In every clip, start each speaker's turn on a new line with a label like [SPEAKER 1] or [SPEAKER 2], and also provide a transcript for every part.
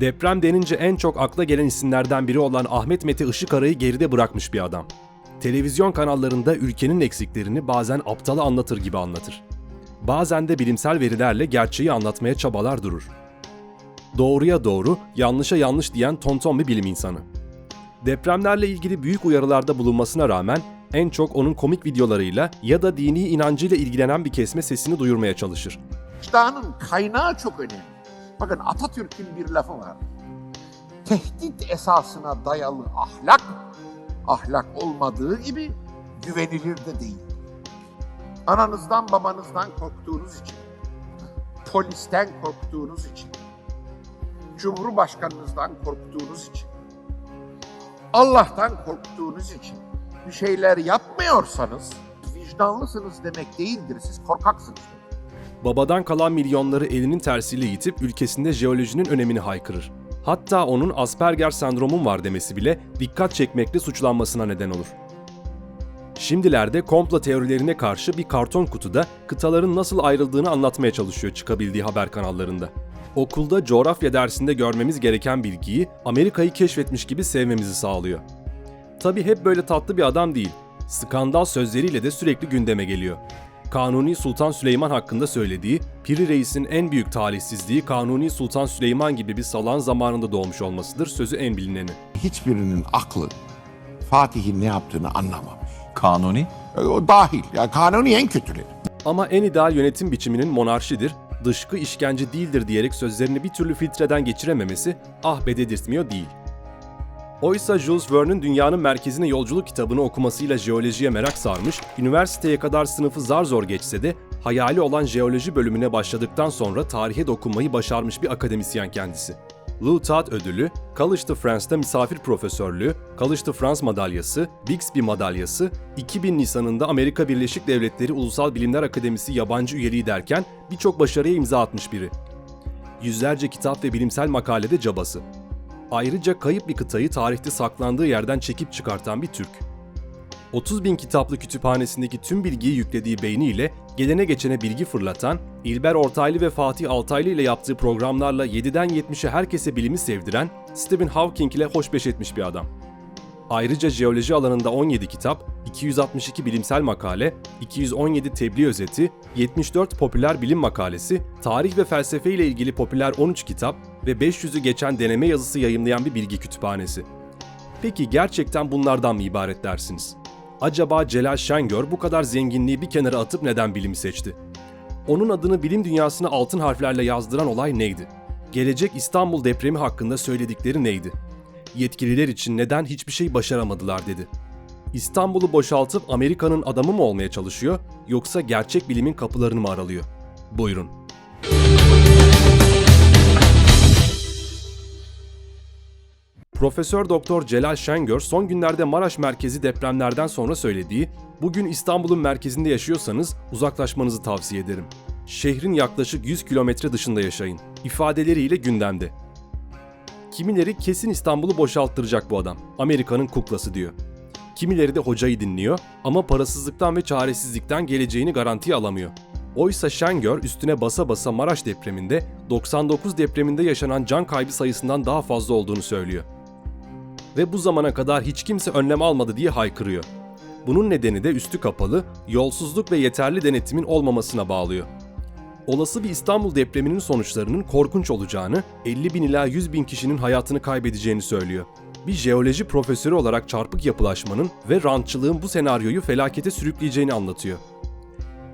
[SPEAKER 1] Deprem denince en çok akla gelen isimlerden biri olan Ahmet Mete Işıkara'yı geride bırakmış bir adam. Televizyon kanallarında ülkenin eksiklerini bazen aptala anlatır gibi anlatır. Bazen de bilimsel verilerle gerçeği anlatmaya çabalar durur. Doğruya doğru, yanlışa yanlış diyen tonton bir bilim insanı. Depremlerle ilgili büyük uyarılarda bulunmasına rağmen en çok onun komik videolarıyla ya da dini inancıyla ilgilenen bir kesme sesini duyurmaya çalışır.
[SPEAKER 2] vicdanın kaynağı çok önemli. Bakın Atatürk'ün bir lafı var. Tehdit esasına dayalı ahlak, ahlak olmadığı gibi güvenilir de değil. Ananızdan babanızdan korktuğunuz için, polisten korktuğunuz için, cumhurbaşkanınızdan korktuğunuz için, Allah'tan korktuğunuz için bir şeyler yapmıyorsanız vicdanlısınız demek değildir. Siz korkaksınız.
[SPEAKER 1] Babadan kalan milyonları elinin tersiyle yitip ülkesinde jeolojinin önemini haykırır. Hatta onun Asperger sendromun var demesi bile dikkat çekmekle suçlanmasına neden olur. Şimdilerde komplo teorilerine karşı bir karton kutuda kıtaların nasıl ayrıldığını anlatmaya çalışıyor çıkabildiği haber kanallarında. Okulda coğrafya dersinde görmemiz gereken bilgiyi Amerika'yı keşfetmiş gibi sevmemizi sağlıyor. Tabi hep böyle tatlı bir adam değil. Skandal sözleriyle de sürekli gündeme geliyor. Kanuni Sultan Süleyman hakkında söylediği, Piri Reis'in en büyük talihsizliği Kanuni Sultan Süleyman gibi bir salan zamanında doğmuş olmasıdır sözü en bilineni.
[SPEAKER 2] hiçbirinin aklı Fatih'in ne yaptığını anlamamış.
[SPEAKER 3] Kanuni?
[SPEAKER 2] E, O dahil. Ya kanuni en kötüleri.
[SPEAKER 1] Ama en ideal yönetim biçiminin monarşidir, dışkı işkence değildir diyerek sözlerini bir türlü filtreden geçirememesi ah be dedirtmiyor değil. Oysa Jules Verne'ün Dünyanın Merkezine Yolculuk kitabını okumasıyla jeolojiye merak sarmış, üniversiteye kadar sınıfı zar zor geçse de hayali olan jeoloji bölümüne başladıktan sonra tarihe dokunmayı başarmış bir akademisyen kendisi. Lou Tat ödülü, College de France'da misafir profesörlüğü, College de France madalyası, Bixby madalyası, 2000 Nisan'ında Amerika Birleşik Devletleri Ulusal Bilimler Akademisi yabancı üyeliği derken birçok başarıya imza atmış biri. Yüzlerce kitap ve bilimsel makalede cabası. Ayrıca kayıp bir kıtayı tarihte saklandığı yerden çekip çıkartan bir Türk. 30 bin kitaplı kütüphanesindeki tüm bilgiyi yüklediği beyniyle gelene geçene bilgi fırlatan, İlber Ortaylı ve Fatih Altaylı ile yaptığı programlarla 7'den 70'e herkese bilimi sevdiren, Stephen Hawking ile hoşbeş etmiş bir adam. Ayrıca jeoloji alanında 17 kitap, 262 bilimsel makale, 217 tebliğ özeti, 74 popüler bilim makalesi, tarih ve felsefe ile ilgili popüler 13 kitap ve 500'ü geçen deneme yazısı yayımlayan bir bilgi kütüphanesi. Peki gerçekten bunlardan mı ibaret dersiniz? Acaba Celal Şengör bu kadar zenginliği bir kenara atıp neden bilimi seçti? Onun adını bilim dünyasına altın harflerle yazdıran olay neydi? Gelecek İstanbul depremi hakkında söyledikleri neydi? Yetkililer için neden hiçbir şey başaramadılar dedi. İstanbul'u boşaltıp Amerika'nın adamı mı olmaya çalışıyor yoksa gerçek bilimin kapılarını mı aralıyor? Buyurun. Profesör Doktor Celal Şengör son günlerde Maraş merkezi depremlerden sonra söylediği, bugün İstanbul'un merkezinde yaşıyorsanız uzaklaşmanızı tavsiye ederim. Şehrin yaklaşık 100 kilometre dışında yaşayın. ifadeleriyle gündemde. Kimileri kesin İstanbul'u boşalttıracak bu adam. Amerika'nın kuklası diyor. Kimileri de hocayı dinliyor ama parasızlıktan ve çaresizlikten geleceğini garantiye alamıyor. Oysa Şengör üstüne basa basa Maraş depreminde 99 depreminde yaşanan can kaybı sayısından daha fazla olduğunu söylüyor. Ve bu zamana kadar hiç kimse önlem almadı diye haykırıyor. Bunun nedeni de üstü kapalı, yolsuzluk ve yeterli denetimin olmamasına bağlıyor olası bir İstanbul depreminin sonuçlarının korkunç olacağını, 50 bin ila 100 bin kişinin hayatını kaybedeceğini söylüyor. Bir jeoloji profesörü olarak çarpık yapılaşmanın ve rantçılığın bu senaryoyu felakete sürükleyeceğini anlatıyor.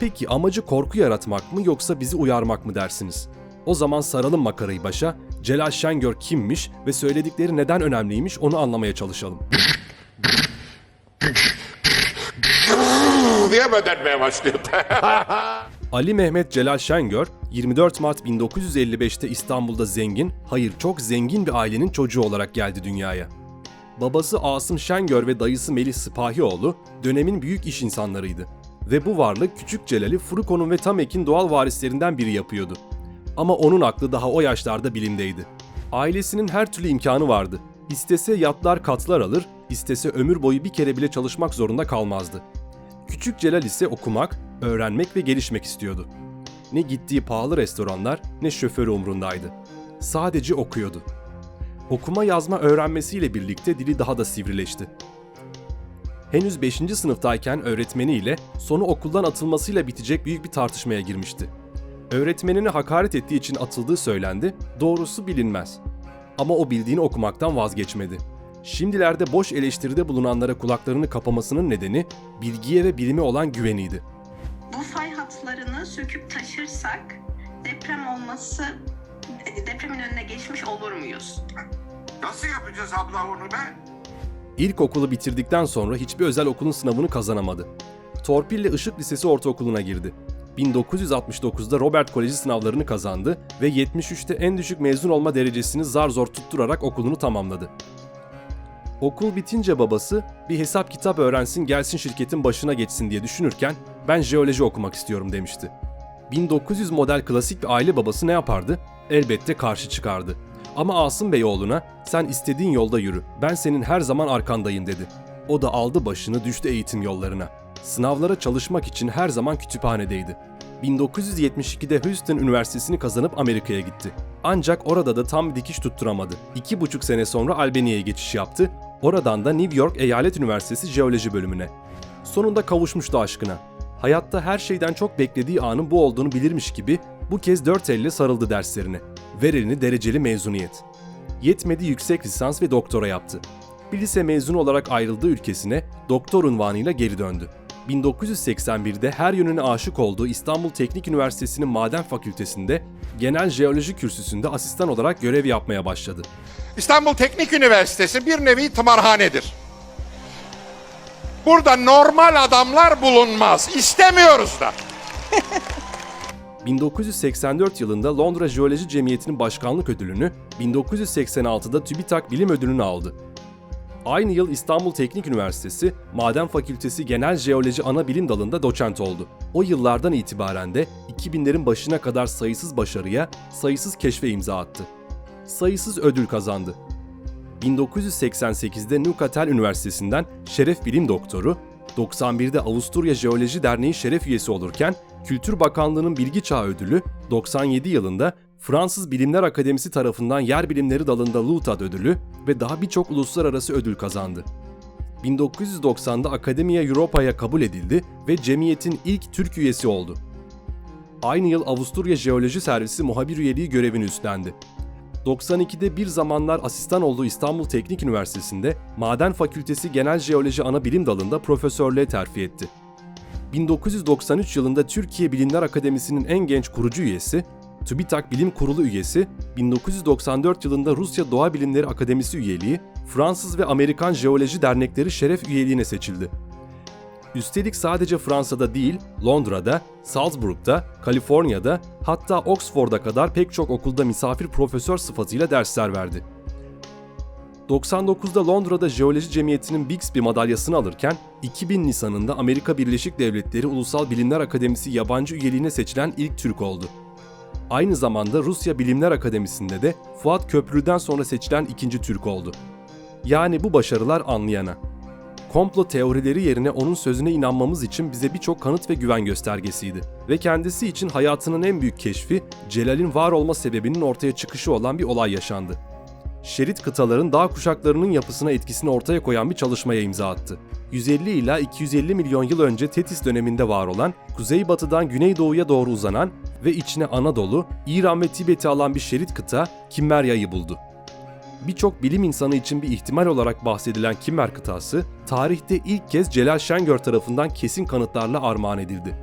[SPEAKER 1] Peki amacı korku yaratmak mı yoksa bizi uyarmak mı dersiniz? O zaman saralım makarayı başa, Celal Şengör kimmiş ve söyledikleri neden önemliymiş onu anlamaya çalışalım.
[SPEAKER 2] diye ödenmeye başlıyor.
[SPEAKER 1] Ali Mehmet Celal Şengör, 24 Mart 1955'te İstanbul'da zengin, hayır çok zengin bir ailenin çocuğu olarak geldi dünyaya. Babası Asım Şengör ve dayısı Melih Sipahioğlu dönemin büyük iş insanlarıydı. Ve bu varlık küçük Celal'i Furuko'nun ve Tamek'in doğal varislerinden biri yapıyordu. Ama onun aklı daha o yaşlarda bilimdeydi. Ailesinin her türlü imkanı vardı. İstese yatlar katlar alır, istese ömür boyu bir kere bile çalışmak zorunda kalmazdı. Küçük Celal ise okumak, öğrenmek ve gelişmek istiyordu. Ne gittiği pahalı restoranlar ne şoförü umrundaydı. Sadece okuyordu. Okuma yazma öğrenmesiyle birlikte dili daha da sivrileşti. Henüz 5. sınıftayken öğretmeniyle sonu okuldan atılmasıyla bitecek büyük bir tartışmaya girmişti. Öğretmenini hakaret ettiği için atıldığı söylendi, doğrusu bilinmez. Ama o bildiğini okumaktan vazgeçmedi. Şimdilerde boş eleştiride bulunanlara kulaklarını kapamasının nedeni bilgiye ve bilime olan güveniydi.
[SPEAKER 3] bu fay hatlarını söküp taşırsak deprem olması depremin önüne geçmiş olur muyuz?
[SPEAKER 4] Nasıl yapacağız abla onu be?
[SPEAKER 1] İlkokulu bitirdikten sonra hiçbir özel okulun sınavını kazanamadı. Torpille Işık Lisesi Ortaokulu'na girdi. 1969'da Robert Koleji sınavlarını kazandı ve 73'te en düşük mezun olma derecesini zar zor tutturarak okulunu tamamladı. Okul bitince babası bir hesap kitap öğrensin gelsin şirketin başına geçsin diye düşünürken ben jeoloji okumak istiyorum demişti. 1900 model klasik bir aile babası ne yapardı? Elbette karşı çıkardı. Ama Asım Bey oğluna sen istediğin yolda yürü ben senin her zaman arkandayım dedi. O da aldı başını düştü eğitim yollarına. Sınavlara çalışmak için her zaman kütüphanedeydi. 1972'de Houston Üniversitesi'ni kazanıp Amerika'ya gitti. Ancak orada da tam dikiş tutturamadı. İki buçuk sene sonra Albanya'ya geçiş yaptı. Oradan da New York Eyalet Üniversitesi Jeoloji bölümüne. Sonunda kavuşmuştu aşkına. Hayatta her şeyden çok beklediği anın bu olduğunu bilirmiş gibi bu kez dört elle sarıldı derslerine. Ver elini dereceli mezuniyet. Yetmedi yüksek lisans ve doktora yaptı. Bir lise mezunu olarak ayrıldığı ülkesine doktor unvanıyla geri döndü. 1981'de her yönüne aşık olduğu İstanbul Teknik Üniversitesi'nin Maden Fakültesinde genel jeoloji kürsüsünde asistan olarak görev yapmaya başladı.
[SPEAKER 4] İstanbul Teknik Üniversitesi bir nevi tımarhanedir. Burada normal adamlar bulunmaz. İstemiyoruz da.
[SPEAKER 1] 1984 yılında Londra Jeoloji Cemiyeti'nin başkanlık ödülünü, 1986'da TÜBİTAK Bilim Ödülünü aldı. Aynı yıl İstanbul Teknik Üniversitesi Maden Fakültesi Genel Jeoloji Ana Bilim Dalı'nda doçent oldu. O yıllardan itibaren de 2000'lerin başına kadar sayısız başarıya, sayısız keşfe imza attı. Sayısız ödül kazandı. 1988'de Newcastle Üniversitesi'nden Şeref Bilim Doktoru, 91'de Avusturya Jeoloji Derneği şeref üyesi olurken Kültür Bakanlığı'nın Bilgi Çağı Ödülü, 97 yılında Fransız Bilimler Akademisi tarafından Yer Bilimleri dalında LUTAD ödülü ve daha birçok uluslararası ödül kazandı. 1990'da Akademiya Europa'ya kabul edildi ve cemiyetin ilk Türk üyesi oldu. Aynı yıl Avusturya Jeoloji Servisi muhabir üyeliği görevini üstlendi. 92'de bir zamanlar asistan olduğu İstanbul Teknik Üniversitesi'nde Maden Fakültesi Genel Jeoloji Ana Bilim Dalı'nda profesörlüğe terfi etti. 1993 yılında Türkiye Bilimler Akademisi'nin en genç kurucu üyesi, TÜBİTAK Bilim Kurulu üyesi, 1994 yılında Rusya Doğa Bilimleri Akademisi üyeliği, Fransız ve Amerikan Jeoloji Dernekleri şeref üyeliğine seçildi. Üstelik sadece Fransa'da değil, Londra'da, Salzburg'da, Kaliforniya'da hatta Oxford'a kadar pek çok okulda misafir profesör sıfatıyla dersler verdi. 99'da Londra'da Jeoloji Cemiyeti'nin Bixby madalyasını alırken 2000 Nisan'ında Amerika Birleşik Devletleri Ulusal Bilimler Akademisi yabancı üyeliğine seçilen ilk Türk oldu. Aynı zamanda Rusya Bilimler Akademisi'nde de Fuat Köprülü'den sonra seçilen ikinci Türk oldu. Yani bu başarılar anlayana. Komplo teorileri yerine onun sözüne inanmamız için bize birçok kanıt ve güven göstergesiydi. Ve kendisi için hayatının en büyük keşfi, Celal'in var olma sebebinin ortaya çıkışı olan bir olay yaşandı. Şerit kıtaların dağ kuşaklarının yapısına etkisini ortaya koyan bir çalışmaya imza attı. 150 ila 250 milyon yıl önce Tetis döneminde var olan, kuzeybatıdan güneydoğuya doğru uzanan ve içine Anadolu, İran ve Tibet'i alan bir şerit kıta Kimmerya'yı buldu. Birçok bilim insanı için bir ihtimal olarak bahsedilen Kimmer kıtası, tarihte ilk kez Celal Şengör tarafından kesin kanıtlarla armağan edildi.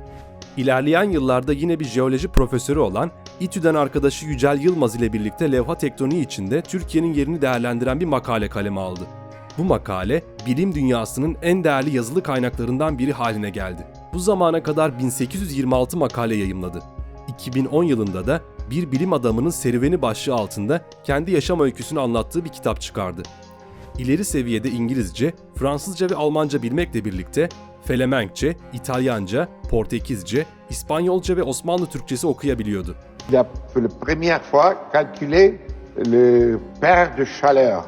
[SPEAKER 1] İlerleyen yıllarda yine bir jeoloji profesörü olan İTÜ'den arkadaşı Yücel Yılmaz ile birlikte levha tektoniği içinde Türkiye'nin yerini değerlendiren bir makale kaleme aldı. Bu makale, bilim dünyasının en değerli yazılı kaynaklarından biri haline geldi. Bu zamana kadar 1826 makale yayımladı. 2010 yılında da bir bilim adamının serüveni başlığı altında kendi yaşam öyküsünü anlattığı bir kitap çıkardı. İleri seviyede İngilizce, Fransızca ve Almanca bilmekle birlikte Felemenkçe, İtalyanca, Portekizce, İspanyolca ve Osmanlı Türkçesi okuyabiliyordu.
[SPEAKER 2] La première fois calculé le paire de chaleur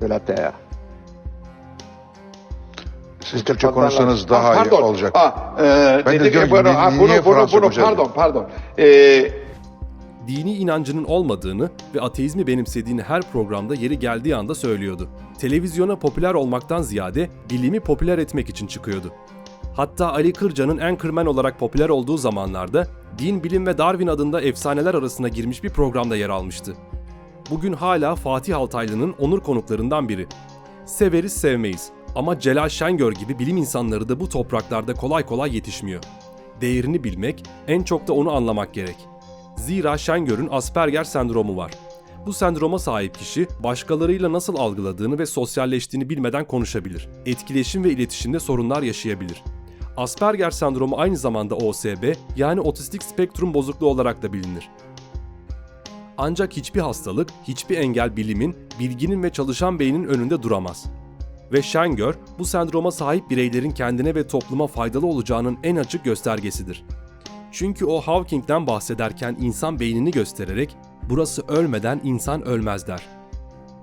[SPEAKER 2] de la Terre.
[SPEAKER 5] Siz Türkçe konuşsanız daha iyi
[SPEAKER 6] pardon.
[SPEAKER 5] olacak.
[SPEAKER 6] Ah, e,
[SPEAKER 5] Ben de diyorum
[SPEAKER 6] ki bunu,
[SPEAKER 5] niye
[SPEAKER 6] bunu, bunu,
[SPEAKER 5] Fransızca
[SPEAKER 6] bunu, pardon, pardon. E,
[SPEAKER 1] dini inancının olmadığını ve ateizmi benimsediğini her programda yeri geldiği anda söylüyordu. Televizyona popüler olmaktan ziyade bilimi popüler etmek için çıkıyordu. Hatta Ali Kırca'nın Anchorman olarak popüler olduğu zamanlarda Din, Bilim ve Darwin adında efsaneler arasına girmiş bir programda yer almıştı. Bugün hala Fatih Altaylı'nın onur konuklarından biri. Severiz sevmeyiz ama Celal Şengör gibi bilim insanları da bu topraklarda kolay kolay yetişmiyor. Değerini bilmek, en çok da onu anlamak gerek. Zira Şengör'ün Asperger sendromu var. Bu sendroma sahip kişi başkalarıyla nasıl algıladığını ve sosyalleştiğini bilmeden konuşabilir. Etkileşim ve iletişimde sorunlar yaşayabilir. Asperger sendromu aynı zamanda OSB yani otistik spektrum bozukluğu olarak da bilinir. Ancak hiçbir hastalık, hiçbir engel bilimin, bilginin ve çalışan beynin önünde duramaz. Ve Şengör, bu sendroma sahip bireylerin kendine ve topluma faydalı olacağının en açık göstergesidir. Çünkü o Hawking'den bahsederken insan beynini göstererek burası ölmeden insan ölmez der.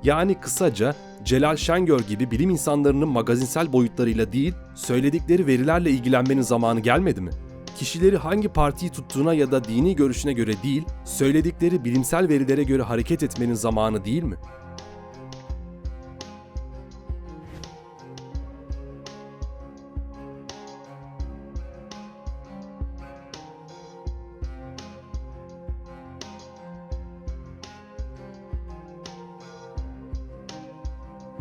[SPEAKER 1] Yani kısaca Celal Şengör gibi bilim insanlarının magazinsel boyutlarıyla değil, söyledikleri verilerle ilgilenmenin zamanı gelmedi mi? Kişileri hangi partiyi tuttuğuna ya da dini görüşüne göre değil, söyledikleri bilimsel verilere göre hareket etmenin zamanı değil mi?